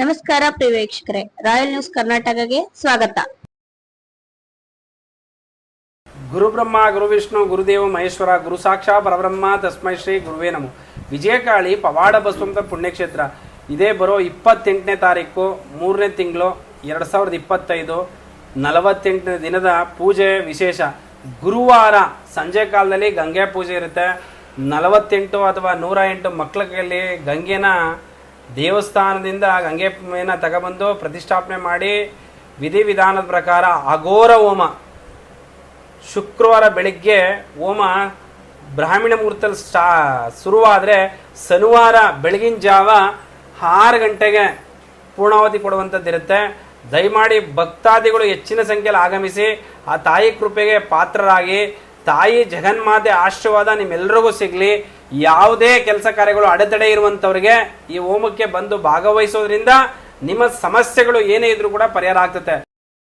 ನಮಸ್ಕಾರ ಪ್ರಿಯ ವೀಕ್ಷಕರೇ royal news ಕರ್ನಾಟಕಗೆ ಸ್ವಾಗತ. ಗುರು ಬ್ರಹ್ಮ ಗುರು ವಿಷ್ಣು ಗುರುದೇವ, ಮಹೇಶ್ವರ, ಗುರು ಸಾಕ್ಷಾ, ಪರಬ್ರಹ್ಮ, ತಸ್ಮೈ ಶ್ರೀ ಗುರುವೇ ನಮೋ. ವಿಜಯಕಾಳಿ, ಪವಾಡ ಬಸವಂತ ಪುಣ್ಯಕ್ಷೇತ್ರ. ಇದೇ ಬರೋ ಇಪ್ಪತ್ತೆಂಟನೇ ತಾರೀಕು, ಮೂರನೇ ತಿಂಗಳು, ಎರಡು ಸಾವಿರದ ಇಪ್ಪತ್ತೈದು, ನಲವತ್ತೆಂಟನೇ ದಿನದ ಪೂಜೆ ವಿಶೇಷ. ಗುರುವಾರ ಸಂಜೆ ಕಾಲದಲ್ಲಿ ಗಂಗೆ ಪೂಜೆ ಇರುತ್ತೆ. ನಲವತ್ತೆಂಟು ಅಥವಾ ನೂರ ಎಂಟು ಮಕ್ಕಳ ಕೈಯಲ್ಲಿ ಗಂಗೆನ ದೇವಸ್ಥಾನದಿಂದ ಗಂಗೆ ಮೇನ ತಗೊಬಂದು ಪ್ರತಿಷ್ಠಾಪನೆ ಮಾಡಿ ವಿಧಿವಿಧಾನದ ಪ್ರಕಾರ ಅಘೋರ ಹೋಮ. ಶುಕ್ರವಾರ ಬೆಳಿಗ್ಗೆ ಹೋಮ ಬ್ರಾಹ್ಮಣ ಮುಹೂರ್ತದಲ್ಲಿ ಸ್ಟಾ, ಶುರುವಾದರೆ ಶನಿವಾರ ಬೆಳಗಿನ ಜಾವ ಆರು ಗಂಟೆಗೆ ಪೂರ್ಣಾವಧಿ ಕೊಡುವಂಥದ್ದಿರುತ್ತೆ. ದಯಮಾಡಿ ಭಕ್ತಾದಿಗಳು ಹೆಚ್ಚಿನ ಸಂಖ್ಯೆಯಲ್ಲಿ ಆಗಮಿಸಿ ಆ ತಾಯಿ ಕೃಪೆಗೆ ಪಾತ್ರರಾಗಿ ತಾಯಿ ಜಗನ್ಮಾತೆ ಆಶೀರ್ವಾದ ನಿಮ್ಮೆಲ್ಲರಿಗೂ ಸಿಗಲಿ. ಯಾವುದೇ ಕೆಲಸ ಕಾರ್ಯಗಳು ಅಡೆತಡೆ ಇರುವಂಥವ್ರಿಗೆ ಈ ಹೋಮಕ್ಕೆ ಬಂದು ಭಾಗವಹಿಸೋದ್ರಿಂದ ನಿಮ್ಮ ಸಮಸ್ಯೆಗಳು ಏನೇ ಇದ್ರೂ ಕೂಡ ಪರಿಹಾರ ಆಗ್ತದೆ